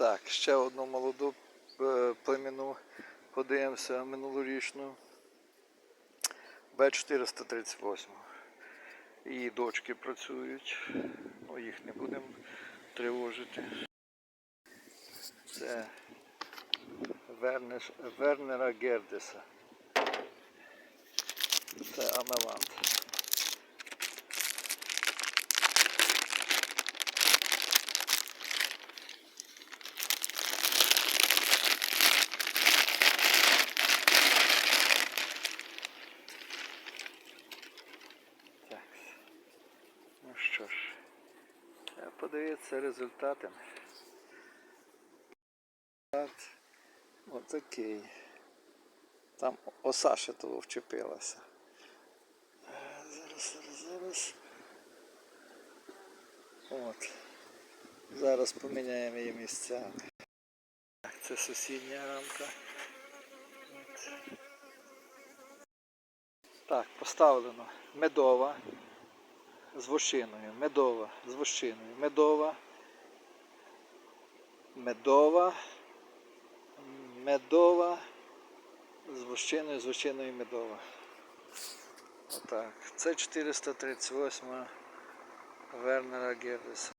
Так, ще одну молоду е, племінну подивимося минулорічну. Б438. Її дочки працюють. Ну, їх не будемо тривожити. Це Вернера Гердеса. Це Амелант. Ну що ж, треба подивитися результати. Результат Отакий. Там оса ще того вчепилася. Е, Зараз, зараз, зараз. От. Зараз поміняємо її місцями. Так, це сусідня рамка. От. Так, поставлено медова з вощиною, медова з вощиною, медова, медова, медова з вощиною, з вощиною медова. Отак. Це 438 Вернера Гердеса.